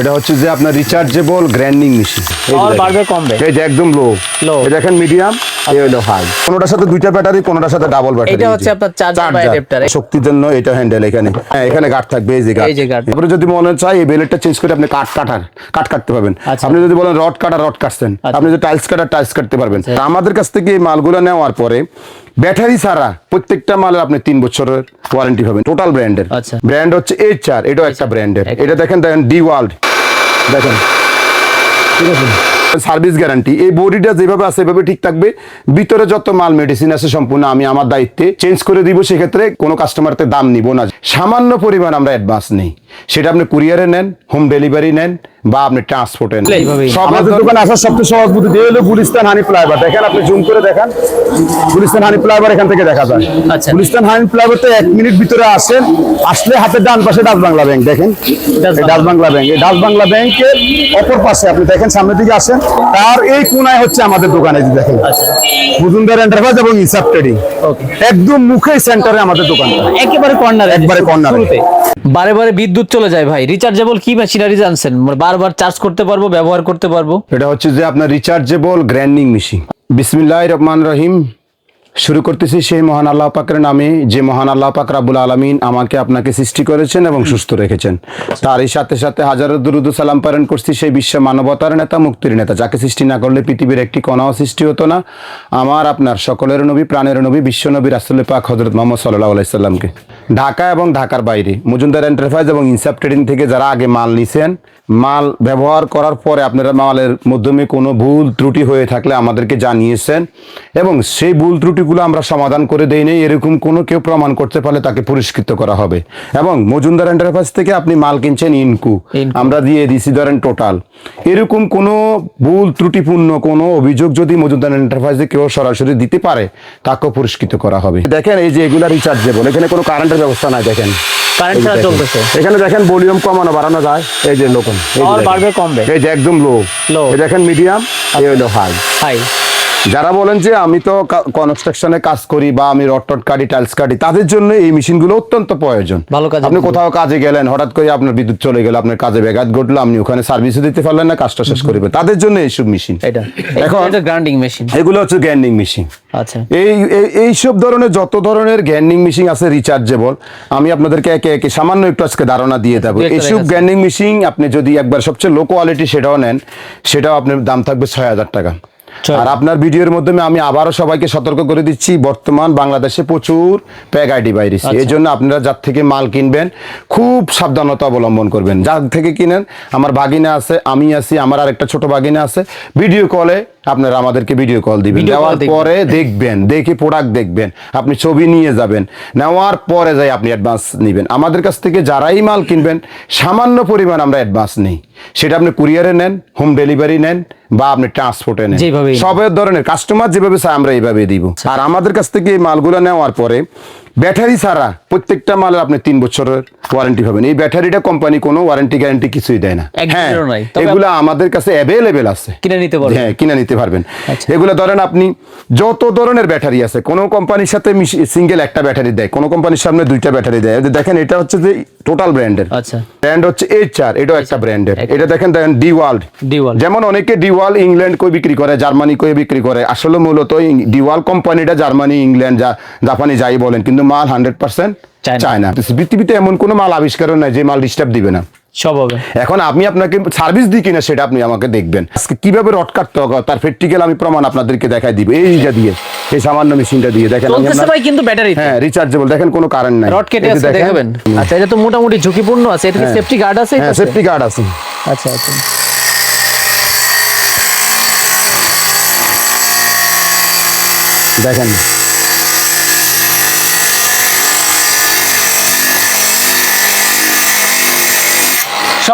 এটা হচ্ছে যে আপনার রিচার্জেবল গ্র্যান্ডিং মেশিন এই যে একদম লো। এই দেখেন মিডিয়াম এই হলো হাই কোনোটার সাথে দুইটা ব্যাটারি কোনোটার সাথে ডাবল ব্যাটারি এটা হচ্ছে আপনার adapter। শক্তির জন্য এটা হ্যান্ডেল এখানে। হ্যাঁ এখানে গার্ড থাকবে এই যে গার্ড। তারপরে যদি মনে চায় এই বেলেটটা চেঞ্জ করে আপনি কাট কাটার কাট কাটতে পারবেন। আচ্ছা। আপনি যদি বলেন রড কাটার রড কাটছেন আচ্ছা। আপনি যদি টাইলস কাটার টাইলস কাটতে পারবেন। আমাদের কাছ থেকে এই মালগুলো নেওয়ার পরে ব্যাটারি ছাড়া প্রত্যেকটা মালের আপনি তিন বছরের ওয়ারেন্টি পাবেন টোটাল ব্র্যান্ডের আচ্ছা। ব্র্যান্ড হচ্ছে এইচ চার এটাও একটা ব্র্যান্ডের এটা দেখেন দেখেন ডি ওয়ার্ল্ড দেখেন। ঠিক আছে? Service guarantee. এই বডিটা যেভাবে আছে, এভাবে ঠিক থাকবে। ভিতরে যত মাল মেডিসিন আছে সম্পূর্ণ আমি আমার দায়িত্বে চেঞ্জ করে দিব, সেক্ষেত্রে কোনো কাস্টমারতে দাম নিব না। সামান্য পরিমাণ আমরা অ্যাডভান্স নেই। সেটা আপনি কুরিয়ারে নেন হোম ডেলিভারি নেন বা আপনি ট্রান্সপোর্টে নেন। আমাদের দোকানে আসার সবচেয়ে সহজ বুদ্ধি হলো গুলিস্তান হানি ফ্লাইওভার দেখেন আপনি জুম করে দেখেন। গুলিস্তান হানি ফ্লাইওভার এখান থেকে দেখা যায়। আচ্ছা। গুলিস্তান হানি ফ্লাইওভারতে এক মিনিট ভিতরে আসেন আসলে হাতের ডান পাশে ডাচ বাংলা ব্যাংক দেখেন। ডাচ বাংলা। ব্যাংক এই ডাচ বাংলা ব্যাংকের অপর পাশে আপনি দেখেন সামনের দিকে আসেন। তার এই কোনায় হচ্ছে আমাদের দোকান এই দেখেন। আচ্ছা। মজুমদার এন্টারপ্রাইজ এবং ইসাব ট্রেডিং একদম মুখে সেন্টারে আমাদের দোকানটা। একেবারে কর্নার একবারে এ। বারে বারে বিদ্যুৎ চলে যায় ভাই। রিচার্জেবল কি মেশিনারি জানছেন? মানে বারবার চার্জ করতে পারব, ব্যবহার করতে পারব? এটা হচ্ছে যে আপনার রিচার্জেবল গ্র্যান্ডিং মেশিন বিসমিল্লাহ রহমান রহিম। শুরু করতেছি সেই মহান আল্লাহ পাকের নামে যে মহান আল্লাহ পাক রাবুল আলমিন আমাকে আপনাকে সৃষ্টি করেছেন এবং সুস্থ রেখেছেন। তারই সাথে সাথে হাজারো দুরুদ সালাম প্রেরণ করছি সেই বিশ্ব মানবতার নেতা মুক্তির নেতা। যাকে সৃষ্টি না করলে পৃথিবীর একটি কণাও সৃষ্টি হতো না। আমার আপনার সকলের নবী প্রাণের নবী বিশ্ব নবী রাসুল পাক হজরত মোহাম্মদ সাল্লাহ আলাইসাল্লামকে ঢাকা এবং ঢাকার বাইরে মজুমদার এন্টারপ্রাইজ এবং ইনসাপ ট্রেডিং থেকে যারা আগে মাল নিছেন মাল ব্যবহার করার পরে আপনারা মালের মাধ্যমে কোনো ভুল ত্রুটি হয়ে থাকলে আমাদেরকে জানিয়েছেন। এবং সেই ভুল ত্রুটিগুলো আমরা সমাধান করে দেই নেই এরকম কোনো কেউ প্রমাণ করতে পারলে তাকে পুরস্কৃত করা হবে। এবং মজুমদার এন্টারপ্রাইজ থেকে আপনি মাল কিনছেন ইনকু। আমরা দিয়ে দিছি ধরেন টোটাল এরকম কোনো ভুল ত্রুটিপূর্ণ কোনো অভিযোগ যদি মজুমদার এন্টারপ্রাইজে কেউ সরাসরি দিতে পারে তাকেও পুরস্কৃত করা হবে। দেখেন এই যে এগুলা রিচার্জেবল এখানে কোনো কারেন্টের ব্যবস্থা নাই দেখেন। এখানে দেখেন ভলিউম কমানো বাড়ানো যায়। এই যে লোকন এই যে বাড়বে কমবে। এই যে একদম লো এই দেখেন মিডিয়াম এই হলো হাই হাই যারা বলেন যে আমি তো কনস্ট্রাকশনে কাজ করি বা আমি রড টড কাটি টাইলস কাটি তাদের জন্য এই মেশিনগুলো অত্যন্ত প্রয়োজন। ভালো কাজ আপনি কোথাও কাজে গেলেন হঠাৎ করে আপনার বিদ্যুৎ চলে গেল আপনার কাজে ব্যাঘাত ঘটলো আপনি ওখানে সার্ভিসও দিতে পারলেন না কাজটা শেষ করবে তাদের জন্য এইসব মেশিন। এটা। এখন এটা গ্রাইন্ডিং মেশিন এগুলো হচ্ছে গ্যান্ডিং মেশিন আচ্ছা। এই এই- এইসব ধরনের যত ধরনের গ্যান্ডিং মেশিন আছে রিচার্জেবল আমি আপনাদেরকে একে একে সামান্য একটু আজকে ধারণা দিয়ে দেবো। এইসব। গ্যান্ডিং মেশিন আপনি যদি একবার সবচেয়ে লো কোয়ালিটি সেটাও নেন সেটাও আপনার দাম থাকবে ছয় হাজার টাকা। আর আপনার ভিডিওর মাধ্যমে আমি আবারও সবাইকে সতর্ক করে দিচ্ছি বর্তমান বাংলাদেশে প্রচুর প্যাগ আইডি বাইরেছে আচ্ছা। এই জন্য আপনারা যার থেকে মাল কিনবেন খুব সাবধানতা অবলম্বন করবেন। যার থেকে কিনেন আমার ভাগিনা আছে আমি আছি আমার আরেকটা ছোট ভাগিনা আছে। ভিডিও কলে আপনারা আমাদেরকে ভিডিও কল দিবেন। দেওয়ার পরে দেখবেন দেখে প্রোডাক্ট দেখবেন আপনি ছবি নিয়ে যাবেন। নেওয়ার পরে যাই আপনি অ্যাডভান্স নেবেন। আমাদের কাছ থেকে যারাই মাল কিনবেন সামান্য পরিমাণ আমরা অ্যাডভান্স নেই। সেটা আপনি কুরিয়ারে নেন হোম ডেলিভারি নেন বা আপনি ট্রান্সপোর্টে নেন। সব ধরনের কাস্টমার যেভাবে চায় আমরা এইভাবে দিব। আর আমাদের কাছ থেকে এই মালগুলো নেওয়ার পরে ব্যাটারি ছাড়া প্রত্যেকটা মালের আপনি তিন বছরের ওয়ারেন্টি পাবেন। এই ব্যাটারিটা কোম্পানি কোনো ওয়ারেন্টি গ্যারান্টি কিছুই দেয় না। হ্যাঁ এগুলো আমাদের কাছে অ্যাভেলেবেল আছে। কিনে নিতে পারবেন। হ্যাঁ কিনে নিতে পারবেন। আচ্ছা। এগুলো ধরেন আপনি যত ধরনের ব্যাটারি আছে কোন কোম্পানির সাথে সিঙ্গেল একটা ব্যাটারি দেয় কোন কোম্পানির সামনে দুইটা ব্যাটারি দেয়। দেখেন এটা হচ্ছে যে টোটাল ব্র্যান্ডের আচ্ছা। ব্র্যান্ড হচ্ছে এইচ চার এটাও একটা ব্র্যান্ডের এটা দেখেন দেখেন ডি ওয়ার্ল্ড D-World। যেমন অনেকে ডি ওয়ার্ল্ড ইংল্যান্ড কই বিক্রি করে জার্মানি কই বিক্রি করে। আসলে মূলত ডিওয়াল কোম্পানিটা জার্মানি ইংল্যান্ড যা জাপানি যাই বলেন কিন্তু মাল হান্ড্রেড পার্সেন্ট চায়না। পৃথিবীতে এমন কোনো মাল আবিষ্কার নাই যে মাল ডিস্টার্ব দিবে না। সব হবে। এখন আমি আপনাকে সার্ভিস দিই কিনা সেটা আপনি আমাকে দেখবেন। আজকে কীভাবে রড কাটতে হবে? তার প্র্যাকটিক্যাল আমি প্রমাণ আপনাদেরকে দেখাই দিব। এই যে দিয়ে এই সামান্য মেশিনটা দিয়ে দেখেন ভাই কিন্তু ব্যাটারি হ্যাঁ রিচার্জেবল দেখেন কোনো কারেন্ট নাই। রড কেটে আছে দেখাবেন? আচ্ছা এটা তো মোটামুটি ঝুঁকিপূর্ণ আছে। এটা কি হ্যাঁ। সেফটি গার্ড আছে হ্যাঁ সেফটি গার্ড আছে। আচ্ছা আচ্ছা। দেখেন।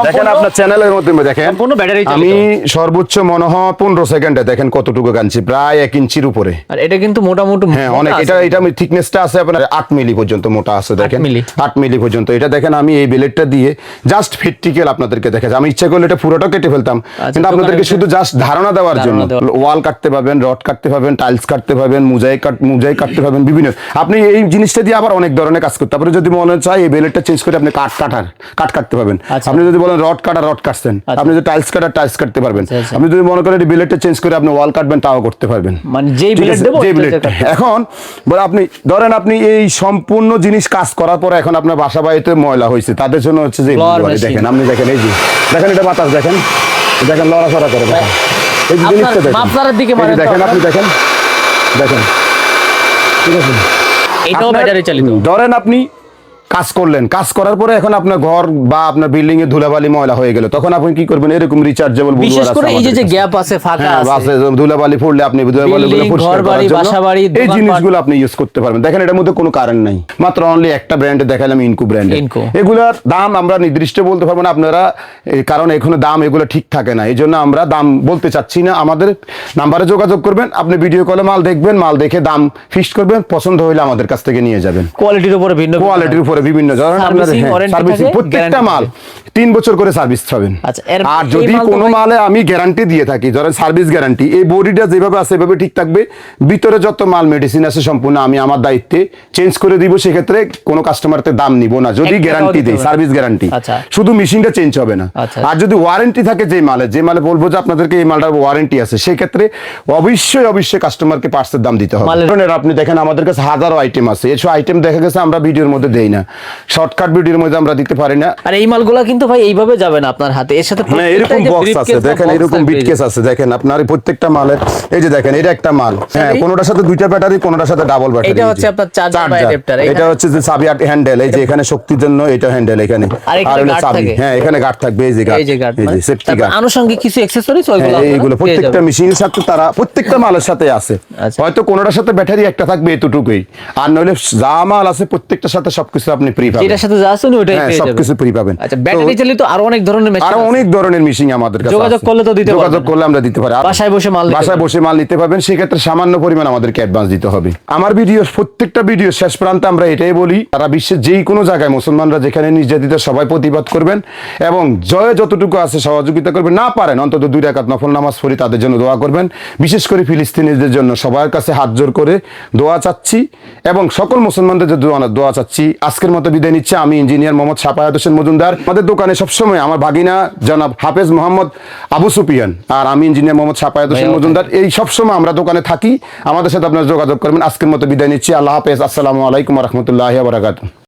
দেখেন আপনার চ্যানেলের মধ্যে দেখেন। ব্যাটারি আমি সর্বোচ্চ মনে হয় পনেরো সেকেন্ডে দেখেন কতটুকু গানছি প্রায় এক ইঞ্চির উপরে। আর এটা কিন্তু মোটামুটি হ্যাঁ অনেক। এটা এটা থিকনেসটা আছে আপনার আট মিলি পর্যন্ত মোটা আছে দেখেন। আট মিলি পর্যন্ত। এটা দেখেন আমি এই বেলেটটা দিয়ে জাস্ট ফিটটিক্যাল আপনাদেরকে দেখাচ্ছি। আমি ইচ্ছা করলে এটা পুরোটা কেটে ফেলতাম কিন্তু আপনাদেরকে শুধু জাস্ট ধারণা দেওয়ার জন্য। ওয়াল কাটতে পাবেন রড কাটতে পাবেন টাইলস কাটতে পাবেন মুজাই কাট মুজাই কাটতে পাবেন বিভিন্ন। আপনি এই জিনিসটা দিয়ে আবার অনেক ধরনের কাজ করতে তারপরে যদি মনে চায় এই বেলেটটা চেঞ্জ করে আপনি কাট কাটার কাট কাটতে পাবেন আচ্ছা। আপনি যদি বলেন রড কাটা রড কাটছেন। আচ্ছা। আপনি যদি টাইলস কাটা টাইলস কাটতে পারবেন। আচ্ছা, আচ্ছা। আপনি যদি মনে করেন বিলেটটা চেঞ্জ করে আপনি ওয়াল কাটবেন তাও করতে পারবেন। মানে যেই বিলেট? দেবো যে ওইটা blade। দিয়ে কাটতে- এখন বলে আপনি ধরেন আপনি এই সম্পূর্ণ জিনিস কাজ করার পরে এখন আপনার বাসা বাড়িতে ময়লা হয়েছে তাদের জন্য হচ্ছে যে। দেখেন আপনি দেখেন এই যে দেখেন এটা বাতাস দেখেন। দেখেন লড়াচড়া করে দেখেন। এই যে জিনিসটা দেখেন। দেখেন আপনি দেখেন। দেখেন। ঠিক আছে? এটাও ব্যাটারি চালিত। ধরেন আপনি কাজ করলেন। কাজ করার পরে এখন আপনার ঘর বা আপনার বিল্ডিং এ ধুলাবালি ময়লা হয়ে গেল। তখন আপনি কি করবেন? এরকম রিচার্জেবল বিশেষ করে এই যে যে গ্যাপ আছে ফাঁকা হ্যাঁ, আছে। ধুলাবালি পড়লে আপনি ধুলাবালি পরিষ্কার করার জন্য এই জিনিসগুলো আপনি ইউজ করতে পারবেন। দেখেন এটার মধ্যে কোনো কারেন্ট নাই। মাত্র অনলি একটা ব্র্যান্ডে দেখালাম ইনকু ব্র্যান্ড। এগুলার দাম আমরা নির্দিষ্ট বলতে পারব না আপনারা কারণ এখানে দাম এগুলো ঠিক থাকে না। এই জন্য আমরা দাম বলতে চাচ্ছি না। আমাদের নাম্বারে যোগাযোগ করবেন আপনি ভিডিও কলে মাল দেখবেন মাল দেখে দাম ফিক্সড করবেন পছন্দ হইলে আমাদের কাছ থেকে নিয়ে যাবেন। কোয়ালিটির উপরে ভিন্ন কোয়ালিটির উপরে বিভিন্ন ধরনের আপনার সার্ভিসিং প্রত্যেকটা মাল তিন বছর করে সার্ভিস পাবেন। আচ্ছা, আর যদি কোনো মালে আমি গ্যারান্টি দিয়ে থাকি ধরেন সার্ভিস গ্যারান্টি এই বডিটা যেভাবে আছে এভাবে ঠিক থাকবে। ভিতরে যত মাল মেডিসিন আছে সম্পূর্ণ আমি আমার দায়িত্বে চেঞ্জ করে দিব সেক্ষেত্রে কোনো কাস্টমারতে দাম নিব না। যদি গ্যারান্টি দেই সার্ভিস গ্যারান্টি আচ্ছা। শুধু মেশিনটা চেঞ্জ হবে না। আচ্ছা। আর যদি ওয়ারেন্টি থাকে যে মালে যে মালে বলব যে আপনাদেরকে এই মালটার ওয়ারেন্টি আছে সেক্ষেত্রে অবশ্যই অবশ্যই কাস্টমারকে পার্টসের দাম দিতে হবে। আপনি দেখেন আমাদের কাছে হাজারো আইটেম আছে। এসব আইটেম দেখা গেছে আমরা ভিডিওর মধ্যে দেই না। শর্টকাট ভিডিওর মধ্যে আমরা দিতে পারি না। আর এই মালগুলা কিন্তু ভাই এইভাবে যাবে না আপনার হাতে। এর সাথে হ্যাঁ এরকম বক্স আছে দেখেন এরকম থাকবে, বিট কেস আছে দেখেন আপনার প্রত্যেকটা মালের এই যে দেখেন এটা একটা মাল। হ্যাঁ কোনোটার সাথে দুইটা ব্যাটারি কোনোটার সাথে ডাবল ব্যাটারি এটা হচ্ছে আপনার বা adapter, এটা হচ্ছে যে চাবি হ্যান্ডেল এই যে এখানে শক্তির জন্য এটা হ্যান্ডেল এখানে। আর হলো চাবি হ্যাঁ এখানে গার্ড থাকবে এই যে গার্ড এই যে গার্ড সেফটি গার্ড আনুষঙ্গিক কিছু অ্যাকসেসরিজ ওইগুলো হ্যাঁ, এইগুলো প্রত্যেকটা মেশিনের সাথে তারা প্রত্যেকটা মালের সাথে আছে। আচ্ছা। হয়তো কোনোটার সাথে ব্যাটারি একটা থাকবে এতটুকুই। আর নইলে যা মাল আছে প্রত্যেকটার সাথে সবকিছু আপনি ফ্রি পাবেন। যেটার সাথে যা আছে ওটাই হ্যাঁ পেয়ে যাবেন। সবকিছু ফ্রি পাবেন। আচ্ছা ব্যাটারি চালিত আরও অনেক ধরনের মেশিন আরও অনেক ধরনের মেশিন আমাদের কাছে যোগাযোগ করলে তো দিতে যোগাযোগ করলে আমরা দিতে পারি। বাসায় বসে মাল বাসায় বসে মাল নিতে পারবেন। সেক্ষেত্রে সামান্য পরিমাণ আমাদেরকে অ্যাডভান্স দিতে হবে। আমার ভিডিও প্রত্যেকটা ভিডিও শেষ প্রান্তে আমরা এটাই বলি তারা বিশ্বের যেই কোনো জায়গায় মুসলমানরা যেখানে নির্যাতিত সবাই প্রতিবাদ করবেন এবং জয় যতটুকু আছে সহযোগিতা করবেন। না পারেন অন্তত দুই রাকাত নফল নামাজ পড়ি তাদের জন্য দোয়া করবেন। বিশেষ করে ফিলিস্তিনিদের জন্য সবার কাছে হাত জোর করে দোয়া চাচ্ছি এবং সকল মুসলমানদের দোয়া দোয়া চাচ্ছি। আজকের মতো বিদায় নিচ্ছে। আমি ইঞ্জিনিয়ার মোহাম্মদ সাপায়াত হোসেন মজুমদার। আমাদের দোকানে সবসময় আমার ভাগিনা জনাব হাফেজ মোহাম্মদ আবু সুপিয়ান আর আমি ইঞ্জিনিয়ার মোহাম্মদ সাপায়াত হোসেন মজুমদার। এই সবসময় আমরা দোকানে থাকি। আমাদের সাথে আপনারা যোগাযোগ করবেন। আজকের মতো বিদায় নিচ্ছি। আল্লাহ হাফেজ। আসসালামু আলাইকুম রহমতুল্লাহ বারাকাতু